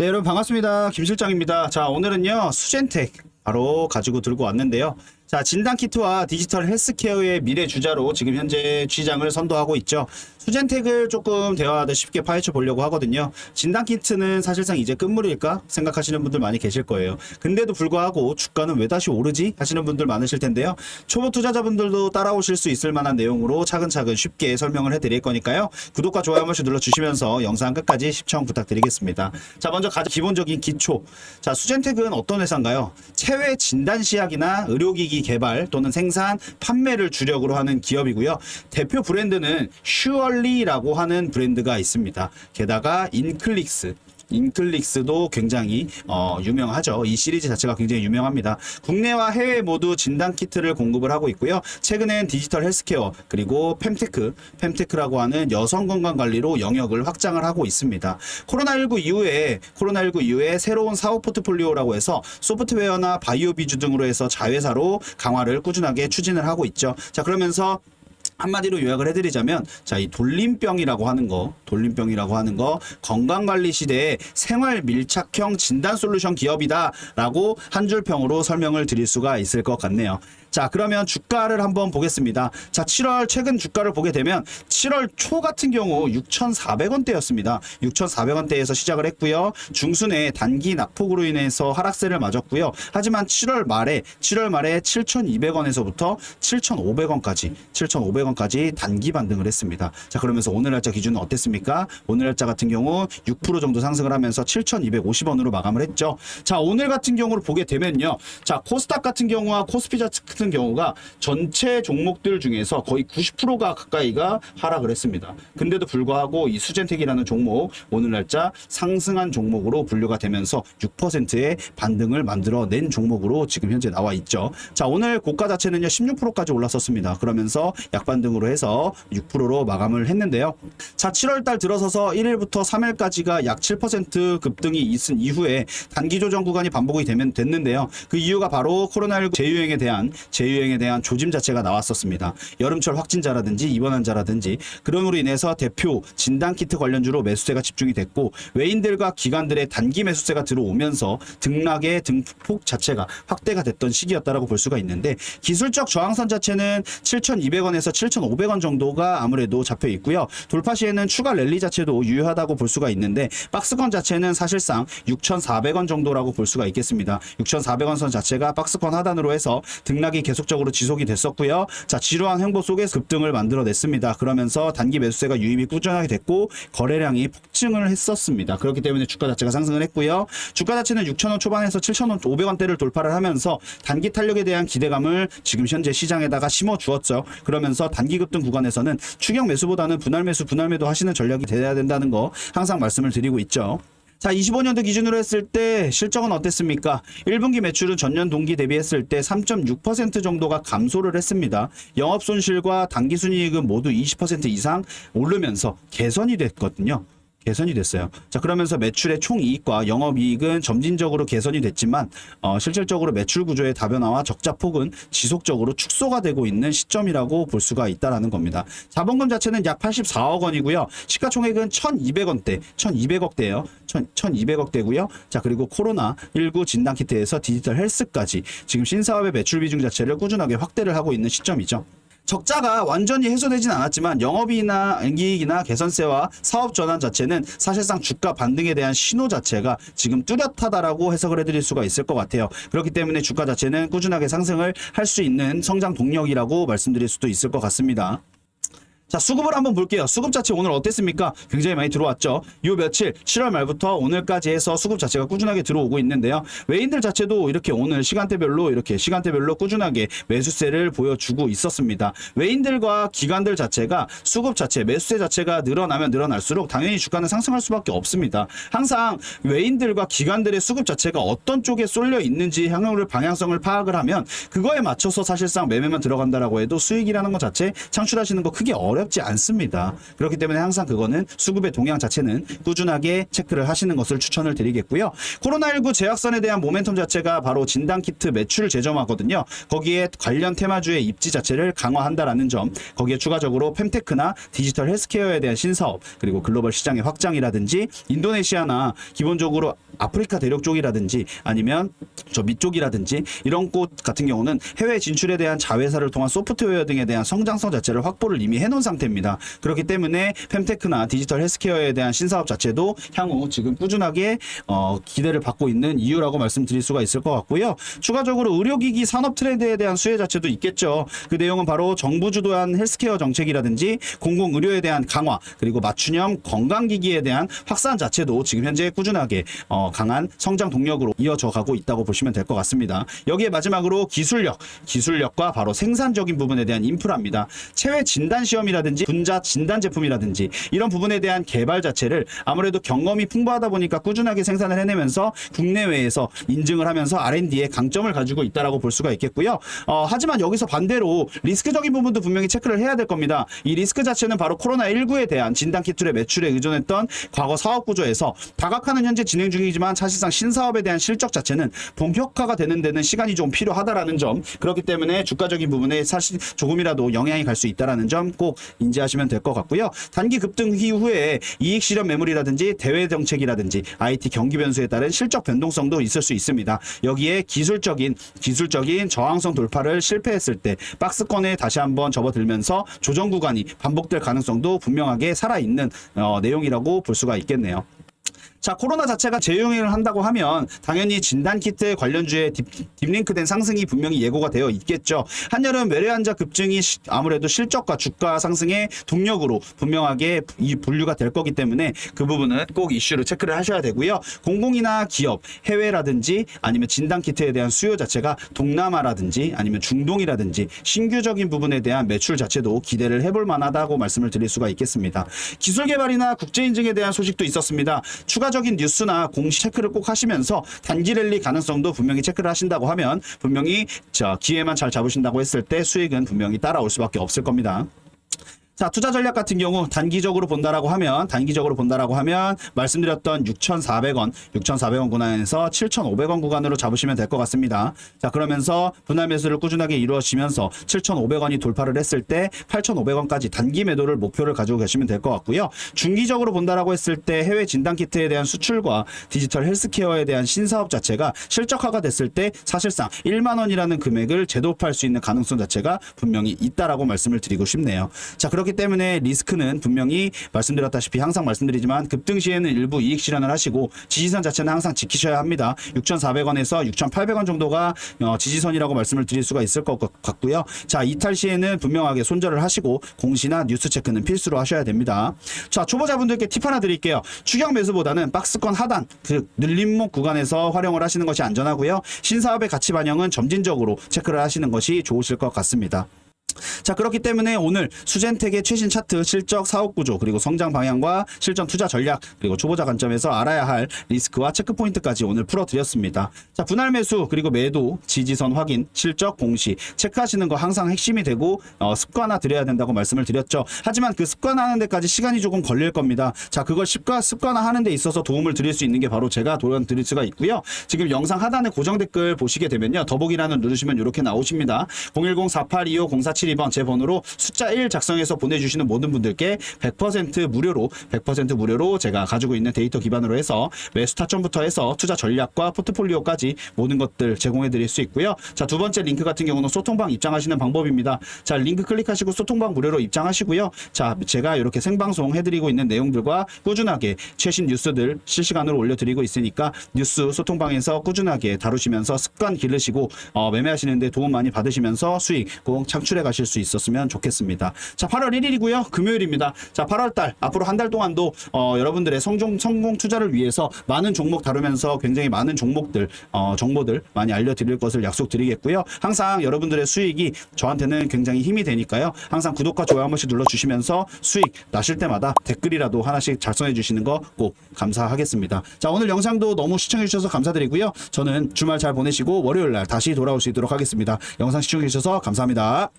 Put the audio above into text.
네, 여러분 반갑습니다. 김 실장입니다. 자, 오늘은요, 수젠텍 바로 가지고 들고 왔는데요. 자, 진단 키트와 디지털 헬스케어의 미래 주자로 지금 현재 취장을 선도하고 있죠. 수젠텍을 조금 대화하듯 쉽게 파헤쳐 보려고 하거든요. 진단 키트는 사실상 이제 끝물일까 생각하시는 분들 많이 계실 거예요. 근데도 불구하고 주가는 왜 다시 오르지 하시는 분들 많으실 텐데요. 초보 투자자분들도 따라오실 수 있을 만한 내용으로 차근차근 쉽게 설명을 해드릴 거니까요. 구독과 좋아요 한 번씩 눌러주시면서 영상 끝까지 시청 부탁드리겠습니다. 자, 먼저 가장 기본적인 기초. 자, 수젠텍은 어떤 회사인가요? 체외 진단 시약이나 의료기기 개발 또는 생산, 판매를 주력으로 하는 기업이고요. 대표 브랜드는 슈얼리라고 하는 브랜드가 있습니다. 게다가 인클릭스, 인클릭스도 굉장히 어, 유명하죠. 이 시리즈 자체가 굉장히 유명합니다. 국내와 해외 모두 진단 키트를 공급을 하고 있고요. 최근엔 디지털 헬스케어 그리고 fem테크, fem테크라고 하는 여성 건강 관리로 영역을 확장을 하고 있습니다. 코로나19 이후에 코로나19 이후에 새로운 사업 포트폴리오라고 해서 소프트웨어나 바이오 비주 등으로 해서 자회사로 강화를 꾸준하게 추진을 하고 있죠. 자, 그러면서 한마디로 요약을 해드리자면 자 이 돌림병이라고 하는 거 돌림병이라고 하는 거 건강관리 시대의 생활 밀착형 진단 솔루션 기업이다라고 한 줄 평으로 설명을 드릴 수가 있을 것 같네요. 자 그러면 주가를 한번 보겠습니다. 자 7월 최근 주가를 보게 되면 7월 초 같은 경우 6,400원대였습니다. 6,400원대에서 시작을 했고요. 중순에 단기 낙폭으로 인해서 하락세를 맞았고요. 하지만 7월 말에 7월 말에 7,200원에서부터 7,500원까지 7,500원까지 단기 반등을 했습니다. 자 그러면서 오늘 날짜 기준은 어땠습니까? 오늘 날짜 같은 경우 6% 정도 상승을 하면서 7,250원으로 마감을 했죠. 자 오늘 같은 경우를 보게 되면요. 자 코스닥 같은 경우와 코스피 같은 경우가 전체 종목들 중에서 거의 90%가 가까이가 하락을 했습니다. 근데도 불구하고 이 수젠텍이라는 종목 오늘 날짜 상승한 종목으로 분류가 되면서 6%의 반등을 만들어낸 종목으로 지금 현재 나와 있죠. 자 오늘 고가 자체는요 16%까지 올랐었습니다. 그러면서 약반등으로 해서 6%로 마감을 했는데요. 자 7월 달 들어서서 1일부터 3일까지가 약 7% 급등이 있은 이후에 단기 조정 구간이 반복이 되면 됐는데요. 그 이유가 바로 코로나19 재유행에 대한 재유행에 대한 조짐 자체가 나왔었습니다. 여름철 확진자라든지 입원 환자라든지 그럼으로 인해서 대표 진단 키트 관련주로 매수세가 집중이 됐고 외인들과 기관들의 단기 매수세가 들어오면서 등락의 등폭 자체가 확대가 됐던 시기였다라고 볼 수가 있는데 기술적 저항선 자체는 7,200원에서 7,500원 정도가 아무래도 잡혀 있고요. 돌파 시에는 추가 랠리 자체도 유효하다고 볼 수가 있는데 박스권 자체는 사실상 6,400원 정도라고 볼 수가 있겠습니다. 6,400원 선 자체가 박스권 하단으로 해서 등락이 계속적으로 지속이 됐었고요. 자, 지루한 행보 속에서 급등을 만들어냈습니다. 그러면서 단기 매수세가 유입이 꾸준하게 됐고 거래량이 폭증을 했었습니다. 그렇기 때문에 주가 자체가 상승을 했고요. 주가 자체는 6,000원 초반에서 7,000원 500원대를 돌파를 하면서 단기 탄력에 대한 기대감을 지금 현재 시장에다가 심어 주었죠. 그러면서 단기 급등 구간에서는 추격 매수보다는 분할 매수, 분할 매도 하시는 전략이 돼야 된다는 거 항상 말씀을 드리고 있죠. 자, 25년도 기준으로 했을 때 실적은 어땠습니까? 1분기 매출은 전년 동기 대비했을 때 3.6% 정도가 감소를 했습니다. 영업 손실과 당기 순이익은 모두 20% 이상 오르면서 개선이 됐거든요. 개선이 됐어요. 자, 그러면서 매출의 총이익과 영업이익은 점진적으로 개선이 됐지만 어, 실질적으로 매출 구조의 다변화와 적자 폭은 지속적으로 축소가 되고 있는 시점이라고 볼 수가 있다라는 겁니다. 자본금 자체는 약 84억 원이고요. 시가총액은 1,200원대, 1,200억대예요. 1,200억대고요. 자, 그리고 코로나 19 진단 키트에서 디지털 헬스까지 지금 신사업의 매출 비중 자체를 꾸준하게 확대를 하고 있는 시점이죠. 적자가 완전히 해소되진 않았지만 영업이익이나 eng이익이나 개선세와 사업 전환 자체는 사실상 주가 반등에 대한 신호 자체가 지금 뚜렷하다라고 해석을 해드릴 수가 있을 것 같아요. 그렇기 때문에 주가 자체는 꾸준하게 상승을 할 수 있는 성장 동력이라고 말씀드릴 수도 있을 것 같습니다. 자, 수급을 한번 볼게요. 수급 자체 오늘 어땠습니까? 굉장히 많이 들어왔죠. 요 며칠 7월 말부터 오늘까지 해서 수급 자체가 꾸준하게 들어오고 있는데요. 외인들 자체도 이렇게 오늘 시간대별로 이렇게 시간대별로 꾸준하게 매수세를 보여주고 있었습니다. 외인들과 기관들 자체가 수급 자체, 매수세 자체가 늘어나면 늘어날수록 당연히 주가는 상승할 수밖에 없습니다. 항상 외인들과 기관들의 수급 자체가 어떤 쪽에 쏠려 있는지 향후를 방향성을 파악을 하면 그거에 맞춰서 사실상 매매만 들어간다라고 해도 수익이라는 것 자체 창출하시는 거 크게 어렵 어렵지 않습니다. 그렇기 때문에 항상 그거는 수급의 동향 자체는 꾸준하게 체크를 하시는 것을 추천을 드리겠고요. 코로나19 재확산에 대한 모멘텀 자체가 바로 진단 키트 매출 재점화거든요. 거기에 관련 테마주의 입지 자체를 강화한다라는 점, 거기에 추가적으로 fem테크나 디지털 헬스케어에 대한 신사업, 그리고 글로벌 시장의 확장이라든지 인도네시아나 기본적으로 아프리카 대륙 쪽이라든지 아니면 저 밑쪽이라든지 이런 곳 같은 경우는 해외 진출에 대한 자회사를 통한 소프트웨어 등에 대한 성장성 자체를 확보를 이미 해놓은 상태입니다. 그렇기 때문에 fem테크나 디지털 헬스케어에 대한 신사업 자체도 향후 지금 꾸준하게 어, 기대를 받고 있는 이유라고 말씀드릴 수가 있을 것 같고요. 추가적으로 의료기기 산업 트렌드에 대한 수혜 자체도 있겠죠. 그 내용은 바로 정부 주도한 헬스케어 정책이라든지 공공의료에 대한 강화 그리고 맞춤형 건강기기에 대한 확산 자체도 지금 현재 꾸준하게 어, 강한 성장 동력으로 이어져 가고 있다고 보시면 될 것 같습니다. 여기에 마지막으로 기술력, 기술력과 바로 생산적인 부분에 대한 인프라입니다. 체외 진단 시험이라 든지 분자 진단 제품이라든지 이런 부분에 대한 개발 자체를 아무래도 경험이 풍부하다 보니까 꾸준하게 생산을 해내면서 국내외에서 인증을 하면서 R&D에 강점을 가지고 있다라고 볼 수가 있겠고요. 어, 하지만 여기서 반대로 리스크적인 부분도 분명히 체크를 해야 될 겁니다. 이 리스크 자체는 바로 코로나19에 대한 진단 키트의 매출에 의존했던 과거 사업 구조에서 다각화는 현재 진행 중이지만 사실상 신사업에 대한 실적 자체는 본격화가 되는 데는 시간이 좀 필요하다라는 점 그렇기 때문에 주가적인 부분에 사실 조금이라도 영향이 갈 수 있다라는 점 꼭 인지하시면 될 것 같고요. 단기 급등 이후에 이익 실현 매물이라든지 대외 정책이라든지 IT 경기 변수에 따른 실적 변동성도 있을 수 있습니다. 여기에 기술적인 기술적인 저항성 돌파를 실패했을 때 박스권에 다시 한번 접어들면서 조정 구간이 반복될 가능성도 분명하게 살아 있는 어, 내용이라고 볼 수가 있겠네요. 자, 코로나 자체가 재유행을 한다고 하면 당연히 진단키트 관련주의 딥, 딥링크된 상승이 분명히 예고가 되어 있겠죠. 한여름 외래 환자 급증이 시- 아무래도 실적과 주가 상승의 동력으로 분명하게 이 분류가 될 거기 때문에 그 부분은 꼭 이슈를 체크를 하셔야 되고요. 공공이나 기업, 해외라든지 아니면 진단키트에 대한 수요 자체가 동남아라든지 아니면 중동이라든지 신규적인 부분에 대한 매출 자체도 기대를 해볼 만하다고 말씀을 드릴 수가 있겠습니다. 기술 개발이나 국제 인증에 대한 소식도 있었습니다. 추가 적인 뉴스나 공시 체크를 꼭 하시면서 단기 랠리 가능성도 분명히 체크를 하신다고 하면 분명히 저 기회만 잘 잡으신다고 했을 때 수익은 분명히 따라올 수밖에 없을 겁니다. 자, 투자 전략 같은 경우 단기적으로 본다라고 하면 단기적으로 본다라고 하면 말씀드렸던 6,400원, 6,400원 구간에서 7,500원 구간으로 잡으시면 될 것 같습니다. 자, 그러면서 분할 매수를 꾸준하게 이루어지면서 7,500원이 돌파를 했을 때 8,500원까지 단기 매도를 목표를 가지고 계시면 될 것 같고요. 중기적으로 본다라고 했을 때 해외 진단 키트에 대한 수출과 디지털 헬스케어에 대한 신사업 자체가 실적화가 됐을 때 사실상 1만 원이라는 금액을 제도파할 수 있는 가능성 자체가 분명히 있다라고 말씀을 드리고 싶네요. 자, 그렇 기 때문에 리스크는 분명히 말씀드렸다시피 항상 말씀드리지만 급등 시에는 일부 이익 실현을 하시고 지지선 자체는 항상 지키셔야 합니다. 6,400원에서 6,800원 정도가 어, 지지선이라고 말씀을 드릴 수가 있을 것 같고요. 자, 이탈 시에는 분명하게 손절을 하시고 공시나 뉴스 체크는 필수로 하셔야 됩니다. 자, 초보자분들께 팁 하나 드릴게요. 추격 매수보다는 박스권 하단, 그 늘림목 구간에서 활용을 하시는 것이 안전하고요. 신사업의 가치 반영은 점진적으로 체크를 하시는 것이 좋으실 것 같습니다. 자 그렇기 때문에 오늘 수젠텍의 최신 차트 실적 사업 구조 그리고 성장 방향과 실전 투자 전략 그리고 초보자 관점에서 알아야 할 리스크와 체크 포인트까지 오늘 풀어드렸습니다. 자 분할 매수 그리고 매도 지지선 확인 실적 공시 체크하시는 거 항상 핵심이 되고 어, 습관화 드려야 된다고 말씀을 드렸죠. 하지만 그 습관화하는 데까지 시간이 조금 걸릴 겁니다. 자 그걸 습관, 습관화하는 데 있어서 도움을 드릴 수 있는 게 바로 제가 도움 드릴 수가 있고요. 지금 영상 하단에 고정 댓글 보시게 되면요. 더보기란을 누르시면 이렇게 나오십니다. 010-4825-0472번 제 번호로 숫자 1 작성해서 보내주시는 모든 분들께 100% 무료로 100% 무료로 제가 가지고 있는 데이터 기반으로 해서 매수 타점부터 해서 투자 전략과 포트폴리오까지 모든 것들 제공해 드릴 수 있고요. 자, 두 번째 링크 같은 경우는 소통방 입장하시는 방법입니다. 자, 링크 클릭하시고 소통방 무료로 입장하시고요. 자, 제가 이렇게 생방송 해드리고 있는 내용들과 꾸준하게 최신 뉴스들 실시간으로 올려드리고 있으니까 뉴스 소통방에서 꾸준하게 다루시면서 습관 기르시고 어, 매매하시는데 도움 많이 받으시면서 수익 꼭 창출해 가실 수 있었으면 좋겠습니다. 자, 8월 1일이고요. 금요일입니다. 자, 8월 달 앞으로 한 달 동안도 어, 여러분들의 성종, 성공 투자를 위해서 많은 종목 다루면서 굉장히 많은 종목들 어, 정보들 많이 알려드릴 것을 약속드리겠고요. 항상 여러분들의 수익이 저한테는 굉장히 힘이 되니까요. 항상 구독과 좋아요 한 번씩 눌러주시면서 수익 나실 때마다 댓글이라도 하나씩 작성해 주시는 거 꼭 감사하겠습니다. 자, 오늘 영상도 너무 시청해 주셔서 감사드리고요. 저는 주말 잘 보내시고 월요일 날 다시 돌아올 수 있도록 하겠습니다. 영상 시청해 주셔서 감사합니다.